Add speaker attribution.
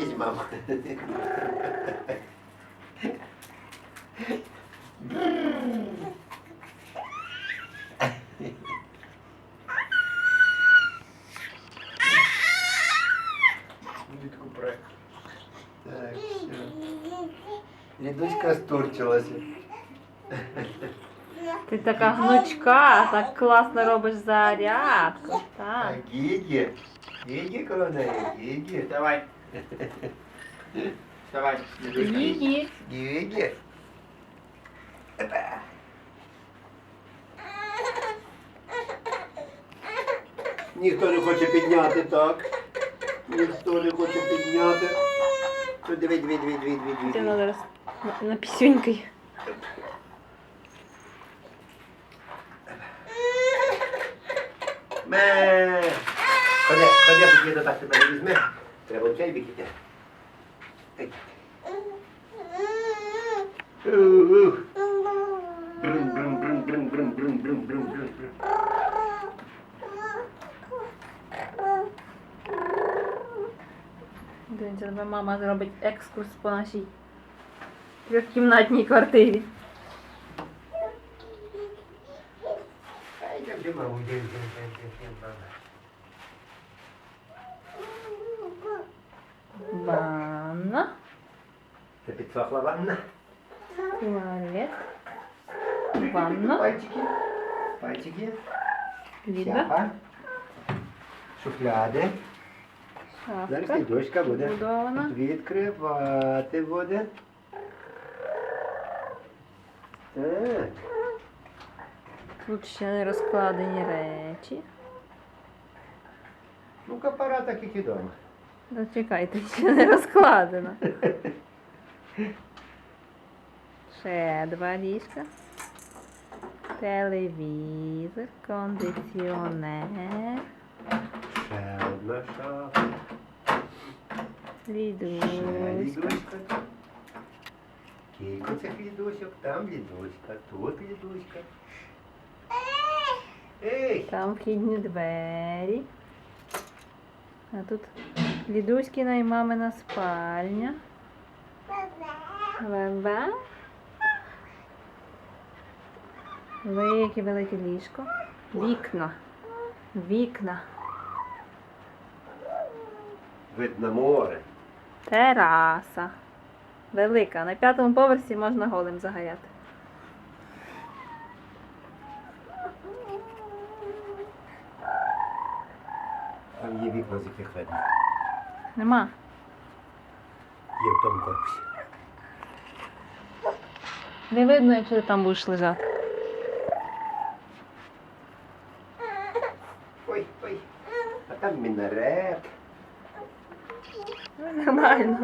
Speaker 1: Дивись, мама.
Speaker 2: Відкупре.
Speaker 1: Так, все. Лідуська стурчилася.
Speaker 3: Ти така гнучка, так класно робиш зарядку.
Speaker 1: А
Speaker 3: Так.
Speaker 1: Гігі? Гігі коло неї? Гігі?
Speaker 2: Давай. Давай.
Speaker 3: Її.
Speaker 1: Гігі? Опа. Ніхто не хоче підняти, так? Ніхто не хоче підняти. Ну, диви, диви, диви, диви, диви, диви.
Speaker 3: зараз на, на пісюнькою.
Speaker 1: Ме. Ходи, ходи, діда так тебе не візьме. Треба чай викиде.
Speaker 3: Дивіться, мама зробить екскурс по нашій трьохкімнатній квартирі.
Speaker 1: Ай, де маму, де, де, де, де.
Speaker 3: Ванна,
Speaker 1: Це підсохла ванна.
Speaker 3: туалет, ванна,
Speaker 1: Пальчики. Пальчики. Шафа. Шуфляди. Зараз
Speaker 3: шафка,
Speaker 1: і дочка буде
Speaker 3: будована.
Speaker 1: відкривати буде. Так.
Speaker 3: Тут ще не розкладені речі.
Speaker 1: Ну, капара так як і дома.
Speaker 3: Зачекайте, ще не розкладено. Ще два ліжка. Телевізор, кондиціонер,
Speaker 1: Ще одна шафа. Ще
Speaker 3: лідуська.
Speaker 1: лідуська. Кілько цих лідусьок, там лідуська, тут лідуська. Ей!
Speaker 3: Там вхідні двері. А тут Лідуськіна і мамина спальня. Ва-ва. Велике велике ліжко. Вікна. Вікна.
Speaker 1: Видно море.
Speaker 3: Тераса. Велика. На п'ятому поверсі можна голим загаяти.
Speaker 1: Там є вікна, з яких видно.
Speaker 3: Нема.
Speaker 1: Є в тому корпусі.
Speaker 3: Не видно, якщо ти там будеш лежати.
Speaker 1: Ой, ой. А там мінарет.
Speaker 3: Нормально.